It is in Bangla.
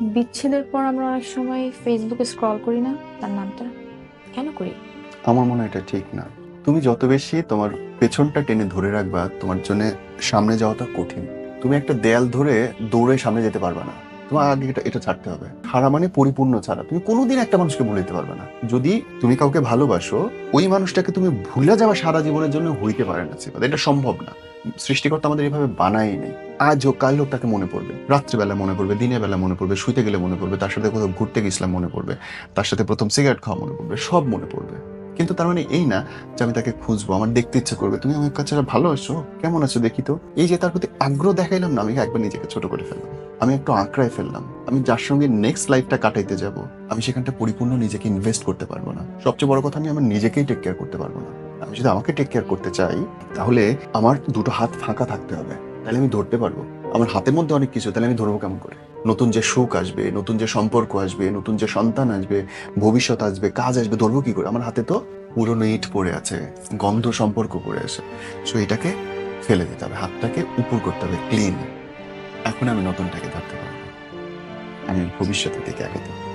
বিচ্ছেদের পর আমরা অনেক সময় ফেসবুকে স্ক্রল করি না? তার নামটা? কেন করি? আমার মনে হয় এটা ঠিক না। তুমি যত বেশি তোমার পেছনটা টেনে ধরে রাখবা, তোমার জন্য সামনে যাওয়াটা কঠিন। তুমি একটা দেয়াল ধরে দৌড়ে সামনে যেতে পারবে না। তোমার আগে এটা এটা ছাড়তে হবে। হারা মানে পরিপূর্ণ ছাড়া। তুমি কোনোদিন একটা মানুষকে ভুলে যেতে পারবে না। যদি তুমি কাউকে ভালোবাসো, ওই মানুষটাকে তুমি ভুলে যাওয়া সারা জীবনের জন্য হইতে পারে না। এটা সম্ভব না। সৃষ্টিকর্তা আমাদের এভাবে বানাই নেই। আজ হোক, কাল হোক তাকে মনে পড়বে। রাত্রিবেলা মনে পড়বে, দিনের বেলা মনে পড়বে, শুইতে গেলে মনে পড়বে, তার সাথে কোথাও ঘুরতে গেছিলাম মনে পড়বে, তার সাথে প্রথম সিগারেট খাওয়া মনে পড়বে, সব মনে পড়বে। কিন্তু তার মানে এই না যে আমি তাকে খুঁজবো, আমার দেখতে ইচ্ছে করবে, তুমি আমার কাছে ভালো আছো, কেমন আছো দেখি তো? এই যে তার প্রতি আগ্রহ দেখাইলাম না, আমি একবার নিজেকে ছোট করে ফেললাম। আমি একটু আঁকড়ায় ফেললাম। আমি যার সঙ্গে নেক্সট লাইফটা কাটাইতে যাব, আমি সেখানটা পরিপূর্ণ নিজেকে ইনভেস্ট করতে পারব না। সবচেয়ে বড় কথা আমি আমার নিজেকেই টেক কেয়ার করতে পারব না। আমি যদি আমাকে টেক কেয়ার করতে চাই, তাহলে আমার দুটো হাত ফাঁকা থাকতে হবে। তাহলে আমি ধরতে পারব। আমার হাতের মধ্যে অনেক কিছু, তাহলে আমি ধরবো কেমন করে? নতুন যে সুখ আসবে, নতুন যে সম্পর্ক আসবে, নতুন যে সন্তান আসবে, ভবিষ্যৎ আসবে, কাজ আসবে, ধরবো কি করে? আমার হাতে তো পুরনো ইট পড়ে আছে, গন্ধ সম্পর্ক পড়ে আছে। সো এটাকে ফেলে দিতে হবে, হাতটাকে উপর করতে হবে ক্লিন এখন আমি নতুনটাকে ধরতে পারব। আমি ভবিষ্যতের দিকে আগে পারব।